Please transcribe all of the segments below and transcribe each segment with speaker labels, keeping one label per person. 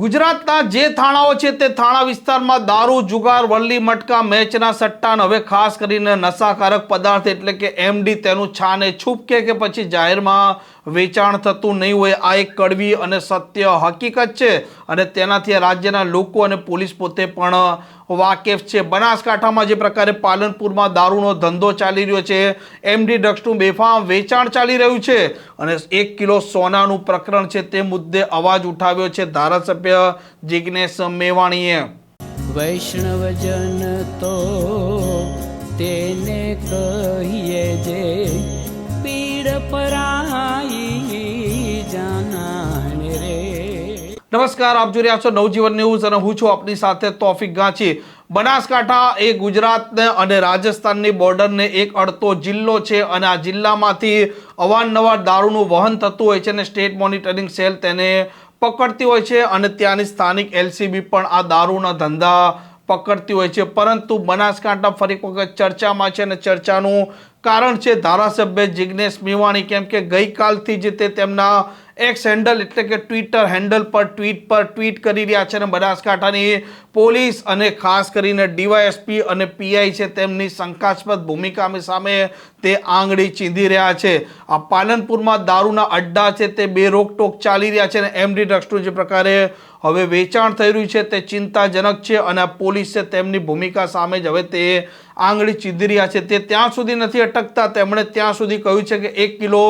Speaker 1: ગુજરાતના જે થાણાઓ છે તે થાણા વિસ્તારમાં દારૂ, જુગાર, વલ્લી, મટકા, મેચના સટ્ટાને હવે ખાસ કરીને નશાકારક પદાર્થ એટલે કે એમડી તેનું છાને છૂપકે કે પછી જાહેરમાં વેચાણ થતું નહીં હોય, આ એક કડવી અને સત્ય હકીકત છે. અને તેનાથી રાજ્યના લોકો અને પોલીસ પોતે પણ વાકેફ છે. બનાસકાંઠામાં જે પ્રકારે પાલનપુરમાં દારૂનો ધંધો ચાલી રહ્યો છે. એમડી ડ્રગ્સનું બેફામ વેચાણ ચાલી રહ્યું છે. અને એક કિલો સોનાનું પ્રકરણ છે તે મુદ્દે અવાજ ઉઠાવ્યો છે ધારાસભ્ય જિજ્ઞેશ મેવાણીએ.
Speaker 2: વૈષ્ણવજન તો તેને કહીએ જે પીડ પરાઈ
Speaker 1: નમસ્કાર, આપ જોઈ રહ્યા છો નવજીવન ન્યૂઝ અને હું છું આપની સાથે તોફિક ગાંચી. બનાસકાંઠા એ ગુજરાતને અને રાજસ્થાનની બોર્ડરને એક અડતો જિલ્લો છે અને આ જિલ્લામાંથી અવારનવાર દારૂનું વહન થતું હોય છે અને સ્ટેટ મોનિટરિંગ સેલ તેને પકડતી હોય છે અને ત્યાંની સ્થાનિક એલસીબી પણ આ દારૂના ધંધા પકડતી હોય છે. પરંતુ બનાસકાંઠા ફરી વખત ચર્ચામાં છે અને ચર્ચાનું કારણ છે ધારાસભ્ય જિજ્ઞેશ મેવાણી, કેમ કે ગઈકાલથી જે તે તેમના એક્સ હેન્ડલ એટલે કે ટ્વિટર હેન્ડલ પર ટ્વીટ પર ટ્વીટ કરી રહ્યા છે અને બનાસકાંઠાની પોલીસ અને ખાસ કરીને ડીવાયએસપી અને પીઆઈ છે તેમની શંકાસ્પદ ભૂમિકા સામે તે આંગળી ચીંધી રહ્યા છે. આ પાલનપુરમાં દારૂના અડ્ડા છે તે બે રોકટોક ચાલી રહ્યા છે અને એમડી ડ્રગ્સનું જે પ્રકારે હવે વેચાણ થઈ રહ્યું છે તે ચિંતાજનક છે અને આ પોલીસ છે તેમની ભૂમિકા સામે જ હવે તે આંગળી ચીંધી રહ્યા છે. તે ત્યાં સુધી નથી અટકતા. તેમણે ત્યાં સુધી કહ્યું છે કે એક કિલો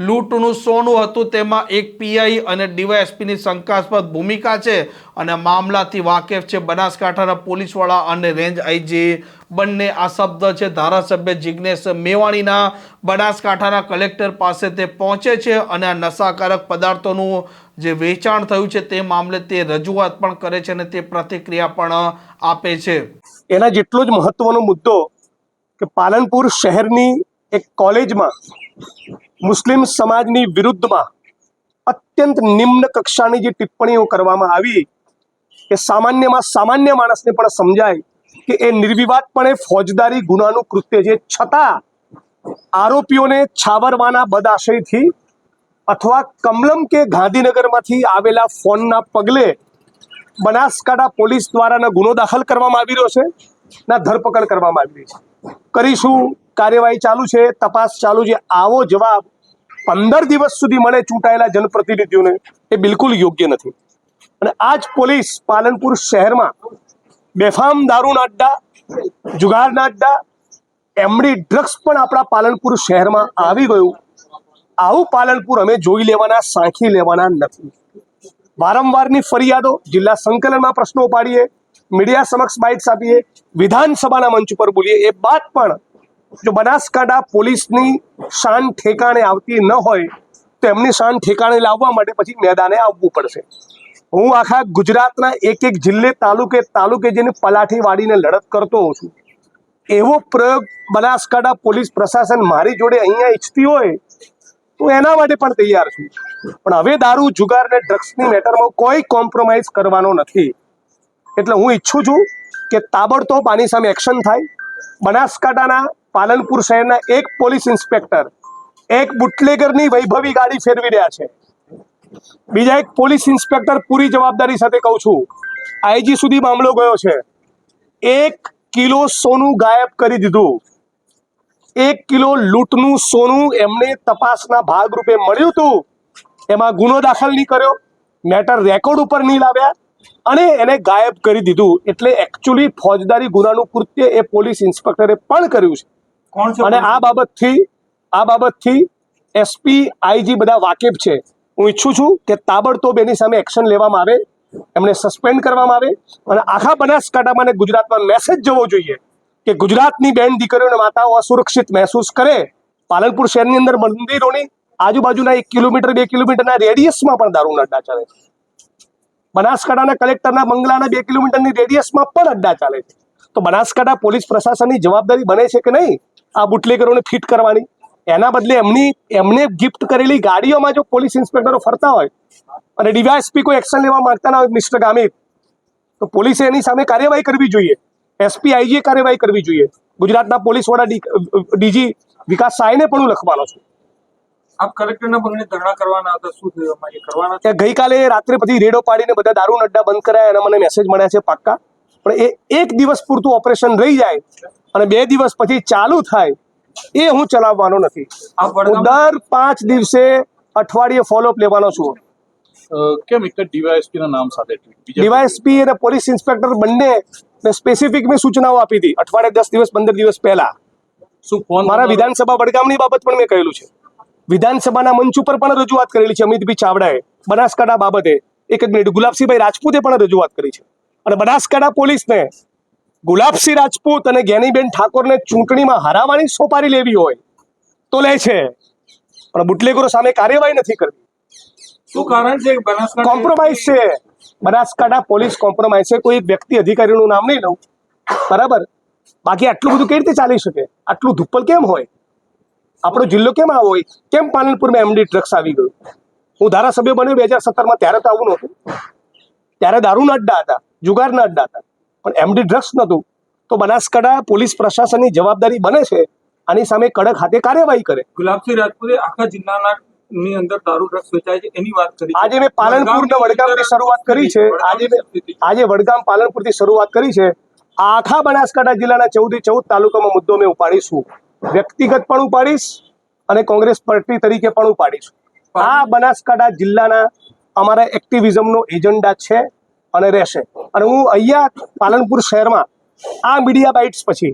Speaker 1: લૂંટનું સોનું હતું, તેમાં એક પીઆઈ અને ડીવાયએસપીની શંકાસ્પદ ભૂમિકા છે અને મામલાથી વાકેફ છે બનાસકાંઠાના પોલીસવાળા અને રેન્જ આઈજી. બંને આ શબ્દ છે ધારાસભ્ય જિજ્ઞેશ મેવાણીના. બનાસકાંઠાના કલેક્ટર પાસે તે પહોંચે છે અને આ નશાકારક પદાર્થોનું જે વેચાણ થયું છે તે મામલે તે રજૂઆત પણ કરે છે અને તે પ્રતિક્રિયા પણ આપે છે.
Speaker 3: એના જેટલો જ મહત્વનો મુદ્દો કે પાલનપુર શહેરની એક કોલેજમાં મુસ્લિમ સમાજની વિરુદ્ધમાં અત્યંત નિમ્ન કક્ષાની જે ટિપ્પણીઓ કરવામાં આવી એ સામાન્યમાં સામાન્ય માણસને પણ સમજાય કે એ નિર્વિવાદપણે ફોજદારી ગુનાનું કૃત્ય છે. છતાં આરોપીઓને છાવરવાના બદાશયથી અથવા કમલમ કે ગાંધીનગરમાંથી આવેલા ફોનના પગલે બનાસકાંઠા પોલીસ દ્વારાના ગુનો દાખલ કરવામાં આવી રહ્યો છે. ના ધરપકડ કરવામાં આવી રહી છે. કરીશું કાર્યવાહી ચાલુ છે, તપાસ ચાલુ છે. આવો જવાબ પંદર દિવસ સુધી મળે ચૂંટાયેલા જનપ્રતિનિધિઓને એ બિલકુલ યોગ્ય નથી. અને આ જ પોલીસ પાલનપુર શહેરમાં બેફામ દારૂના અડ્ડા જુગારના અડ્ડા એમડી ડ્રગ્સ પણ આપણા પાલનપુર શહેરમાં આવી ગયું. આવું પાલનપુર અમે જોઈ લેવાના, સાંખી લેવાના નથી. વારંવારની ફરિયાદો જિલ્લા સંકલનમાં પ્રશ્નો ઉપાડીએ, મીડિયા સમક્ષ બાઇટ્સ આપીએ વિધાનસભાના મંચ ઉપર બોલીએ, એ બાદ પણ જો બનાસકાંઠા પોલીસની શાન ઠેકાણે આવતી ન હોય, તો એમની શાન ઠેકાણે લાવવા માટે પછી મેદાને આવવું પડશે. હું આખા ગુજરાતના એક એક જિલ્લે તાલુકે તાલુકે જઈને પલાઠી વાળીને લડત કરતો હોઉં છું. એવો પ્રયોગ બનાસકાંઠા પોલીસ પ્રશાસન મારી જોડે અહીંયા ઈચ્છતી હોય, તો એના માટે પણ તૈયાર છું. પણ હવે દારૂ, જુગાર અને ડ્રગ્સની મેટરમાં કોઈ કોમ્પ્રોમાઇઝ કરવાનો નથી. એટલે હું ઈચ્છું છું કે તાબડતોબ આની સામે એક્શન થાય. બનાસકાંઠાના પાલનપુર શહેરના એક પોલીસ ઇન્સ્પેક્ટર એક બુટલેગરની વૈભવી ગાડી ફેરવી રહ્યા છે. બીજા એક પોલીસ ઇન્સ્પેક્ટર પૂરી જવાબદારી સાથે કહું છું, આઈજી સુધી મામલો ગયો છે. એક કિલો સોનું ગાયબ કરી દીધું. એક કિલો લૂંટનું સોનું એમને તપાસના ભાગરૂપે મળ્યું હતું. એમાં ગુનો દાખલ નહીં કર્યો, મેટર રેકોર્ડ ઉપર નહીં લાવ્યા અને એને ગાયબ કરી દીધું. એટલે એકચ્યુઅલી ફોજદારી ગુનાનું કૃત્ય એ પોલીસ ઇન્સ્પેક્ટરે પણ કર્યું છે. અને આ બાબતથી આ બાબતથી એસપી આઈજી બધા વાકેફ છે. હું ઈચ્છું છું કે તાબડતોબ એની સામે એક્શન લેવામાં આવે એમને સસ્પેન્ડ કરવામાં આવે અને આખા બનાસકાંઠામાં અને ગુજરાતમાં મેસેજ જવો જોઈએ કે ગુજરાતની બેન દીકરીઓ અને માતાઓ અસુરક્ષિત મહેસૂસ કરે. પાલનપુર શહેરની અંદર મંદિરોની આજુબાજુના એક કિલોમીટર બે કિલોમીટરના રેડિયસમાં પણ દારૂના અડ્ડા ચાલે છે. બનાસકાંઠાના કલેક્ટરના બંગલાના બે કિલોમીટરની રેડિયસમાં પણ અડ્ડા ચાલે છે. તો બનાસકાંઠા પોલીસ પ્રશાસનની જવાબદારી બને છે કે નહીં? આ બુટલેગરોને ફિટ કરવાની. એના બદલે એમની એમને ગિફ્ટ કરેલી ગાડીઓમાં જો પોલીસ ઇન્સ્પેક્ટરો ફરતા હોય અને ડીવાયએસપી કોઈ એક્શન લેવા માંગતા ના હોય મિસ્ટર ગામિત તો પોલીસે એની સામે કાર્યવાહી કરવી જોઈએ. એસપી આઈજીએ કાર્યવાહી કરવી જોઈએ. ગુજરાતના પોલીસ વડા ડીજી વિકાસ સાયને પણ હું લખવાનો છું.
Speaker 4: આપ કલેક્ટરના બંગલે ધરણા કરવાના હતા શું થયું? કરવાના
Speaker 3: ગઈકાલે રાત્રે પછી રેડો પાડીને બધા દારૂ અડ્ડા બંધ કરાયા એના મને મેસેજ મળ્યા છે પાક્કા. પણ એ એક દિવસ પૂરતું ઓપરેશન રહી જાય અને બે દિવસ પછી ચાલુ થાય એ હું ચલાવવાનો નથી. હું દર પાંચ દિવસે અઠવાડિયે ફોલોઅપ લેવાનો છું.
Speaker 5: કેમ એક ડીવાયએસપી ના નામ સાથે
Speaker 3: ડીવાયએસપી અને પોલીસ ઇન્સ્પેક્ટર બંને મેં સ્પેસિફિક મેં સૂચનાઓ આપી હતી અઠવાડિયે દસ દિવસ પંદર દિવસ પહેલા.
Speaker 5: શું ફોન
Speaker 3: મારા વિધાનસભા વડગામની બાબત પણ મેં કહેલું છે. વિધાનસભાના મંચ ઉપર પણ રજૂઆત કરેલી છે અમિતભાઈ ચાવડાએ બનાસકાંઠા બાબતે. એક જ મિનિટ ગુલાબસિંહભાઈ રાજપૂતે પણ રજૂઆત કરી છે. અને બનાસકાંઠા પોલીસને ગુલાબસિંહ રાજપૂત અને જ્ઞાનીબેન ઠાકોરને ચૂંટણીમાં હરાવવાની સોપારી લેવી હોય તો લે છે. પણ બુટલેગરો સામે કાર્યવાહી નથી કરવી.
Speaker 4: શું કારણ છે
Speaker 3: કોમ્પ્રોમાઇઝ છે. બનાસકાંઠા પોલીસ કોમ્પ્રોમાઇઝ છે. કોઈ વ્યક્તિ અધિકારીનું નામ નહીં લઉં. બરાબર? બાકી આટલું બધું કઈ રીતે ચાલી શકે? આટલું ધુપ્પલ કેમ હોય? આપણો જિલ્લો કેમ આવો હોય? કેમ પાલનપુરમાં એમડી ડ્રગ્સ આવી ગયું? હું ધારાસભ્ય બન્યો બે હજાર સત્તરમાં ત્યારે તો આવું નહોતું. ત્યારે દારૂના અડ્ડા હતા જુગારના અડ્ડા હતા. પણ એમડી ડ્રગ્સ નહોતું. તો બનાસકાંઠા પોલીસ પ્રશાસનની જવાબદારી બને છે આની સામે કડક હાથે કાર્યવાહી કરે.
Speaker 4: ગુલાબસિંહ રાજપૂતે આખા જિલ્લાના ની અંદર દારૂ ડ્રગ્સ વેચાય છે એની વાત કરી
Speaker 3: આજે મેં પાલનપુર ને વડગામથી શરૂઆત કરી છે. આજે આજે વડગામ પાલનપુરથી શરૂઆત કરી છે. આખા બનાસકાંઠા જિલ્લાના ચૌદ ચૌદ તાલુકામાં મુદ્દો મેં ઉપાડીશું. વ્યક્તિગત પણ ઉપાડીશ અને કોંગ્રેસ પાર્ટી તરીકે પણ ઉપાડીશું. આ બનાસકાંઠા જિલ્લાના અમારા એક્ટિવિઝમનો એજન્ડા છે અને રહેશે. અને હું અહીંયા પાલનપુર શહેરમાં આ મીડિયા બાઇટ્સ પછી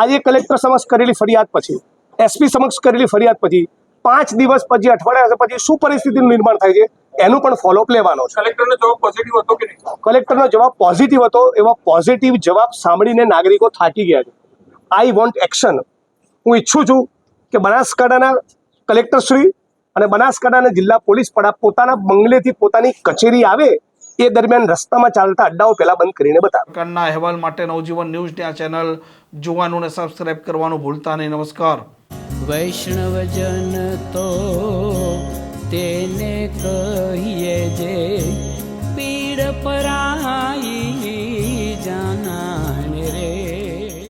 Speaker 3: આજે કલેક્ટર સમક્ષ કરેલી ફરિયાદ પછી એસપી સમક્ષ કરેલી ફરિયાદ પછી પાંચ દિવસ પછી અઠવાડિયા પછી શું પરિસ્થિતિનું નિર્માણ થાય છે એનું પણ ફોલોઅપ લેવાનો છે.
Speaker 4: કલેક્ટરનો જવાબ પોઝિટિવ હતો કે નહીં?
Speaker 3: કલેક્ટરનો જવાબ પોઝિટિવ હતો એવા પોઝિટિવ જવાબ સાંભળીને નાગરિકો થાકી ગયા છે. આઈ વોન્ટ એક્શન હું ઈચ્છું છું કે બનાસકાંઠાના કલેક્ટરશ્રી અને બનાસકાંઠાના જિલ્લા પોલીસ વડા પોતાના બંગલેથી પોતાની કચેરી આવે એ દરમિયાન રસ્તામાં ચાલતા અડ્ડાઓ પહેલા બંધ કરીને બતાવે.
Speaker 1: પ્રકારના અહેવાલ માટે નવજીવન ન્યૂઝની આ ચેનલ જોવાનું અને સબસ્ક્રાઇબ કરવાનું ભૂલતા નહીં. નમસ્કાર.
Speaker 2: વૈષ્ણવજન તો તેને કહીએ જે